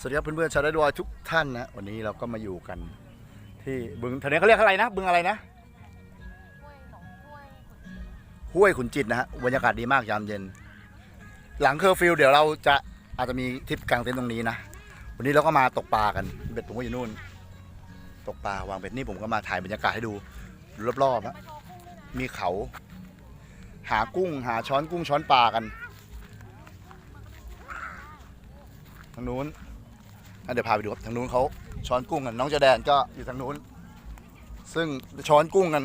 สวัสดีครับเพื่อนๆชาวได้ดอยทุกท่านนะวันนี้เราก็มาอยู่กัน ที่บึงแถวนี้เขาเรียกอะไรนะ บึงอะไรนะห้วยขุนจิตนะฮะบรรยากาศดีมากยามเย็น หลังเคอร์ฟิวเดี๋ยวเราจะอาจจะมีทริปกลางเต็นท์ตรงนี้นะวันนี้เราก็มาตกปลากันเบ็ดผมก็อยู่นู่น ตกปลาวางเบ็ดนี่ผมก็มาถ่ายบรรยากาศให้ดูรอบๆนะมีเขา หากุ้งหาช้อนกุ้งช้อนปลากันทางนู้น เดี๋ยวพาไปดูครับทางนู้นเขาช้อนกุ้งกันน้องเจแดนก็อยู่ทางนู้น ซึ่งช้อนกุ้งกัน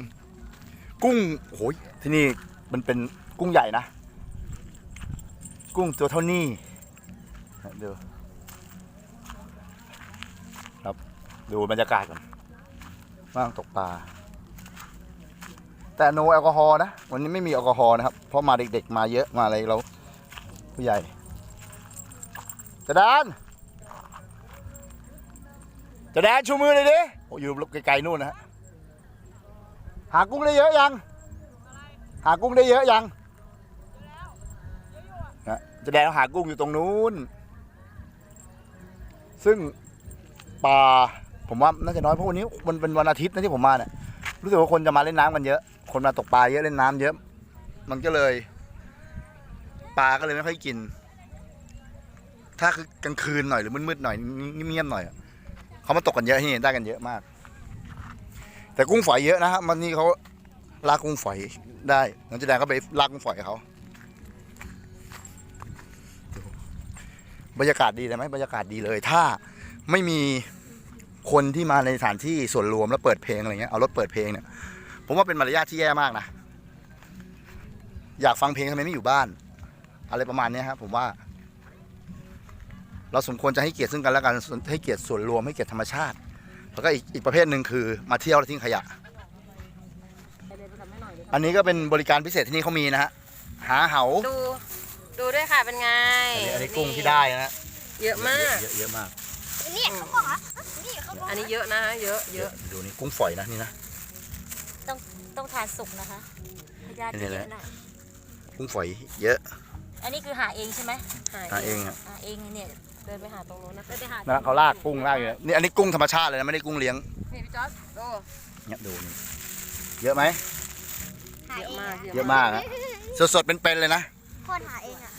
กุ้งโอ้ยที่นี่มันเป็นกุ้งใหญ่นะ กุ้งตัวเท่านี้ดูครับดูบรรยากาศก่อนว่างตกปลาแต่โนแอลกอฮอล์นะ วันนี้ไม่มีแอลกอฮอล์นะครับ เพราะมาเด็กๆมาเยอะมาอะไรเราผู้ใหญ่จะแดน จะแดนชูมือเลยดิโอ้อยู่ไกลๆนู่นนะฮะหากุ้งได้เยอะยัง หากุ้งได้เยอะยังนะจะแดนหากุ้งอยู่ตรงนู้น ซึ่งปลาผมว่าน่าจะน้อยเพราะวันนี้มันเป็นวันอาทิตย์นะที่ผมมาเนี่ยรู้สึกว่าคนจะมาเล่นน้ำกันเยอะ คนมาตกปลาเยอะเล่นน้ำเยอะ มันก็เลยปลาก็เลยไม่ค่อยกิน ถ้าคือกลางคืนหน่อยหรือมืดๆหน่อยเงียบๆหน่อย เขามาตกกันเยอะที่นี่ได้กันเยอะมาก แต่กุ้งฝอยเยอะนะฮะมันนี่เขาลากกุ้งฝอยได้น้องจะแดงก็ไปลากกุ้งฝอยเขาบรรยากาศดีเลยไหมบรรยากาศดีเลย ถ้าไม่มีคนที่มาในสถานที่ส่วนรวมแล้วเปิดเพลงอะไรเงี้ยเอารถเปิดเพลงเนี่ยผมว่าเป็นมารยาทที่แย่มากนะอยากฟังเพลงทำไมไม่อยู่บ้าน อะไรประมาณนี้ครับผมว่า เราสมควรจะให้เกียรติซึ่งกันและกันให้เกียรติส่วนรวมให้เกียรติธรรมชาติ แล้วก็อีกอีกประเภทหนึ่งคือมาเที่ยวแล้วทิ้งขยะ อันนี้ก็เป็นบริการพิเศษที่นี่เขามีนะฮะหาเหาดู ดูด้วยค่ะเป็นไงอันนี้อันนี้กุ้งที่ได้นะเยอะมาก เยอะเยอะมาก นี่เขาบอกอะนี่เขาบอกอันนี้เยอะนะเยอะเยอะดูนี่กุ้งฝอยนะนี่นะต้องต้องทานสุกนะคะพยาธินี่เยแหละอะหน่อยกุ้งฝอยเยอะ อันนี้คือหาเองใช่ไหมหาเองอะหาเองเนี่ย เดินไปหาตรงนู้นนะเดินไปหานะเขาลากกุ้งลากอยู่เนี่ยนี่อันนี้กุ้งธรรมชาติเลยนะไม่ได้กุ้งเลี้ยงนี่พี่จอร์ดดูเนี่ยดูนี่เยอะไหมหาเยอะเองมากเยอะมากนะสดๆเป็นๆเลยนะคนหาเองอะ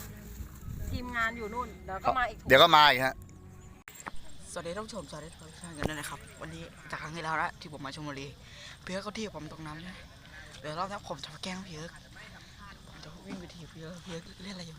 ทีมงานอยู่นู่นเดี๋ยวก็มาอีกเดี๋ยวก็มาอีกฮะสวัสดีท่านผู้ชมสวัสดีทุกท่านกันด้วยนะครับ วันนี้จากครั้งที่แล้วละที่ผมมาชลบุรีเพียกเขาที่ผมตกน้ำใช่ไหมเดี๋ยวรอบนี้ผมจะมาแกล้งเพียกผมจะวิ่งไปทีบเพียกเพียกเล่นอะไรอยู่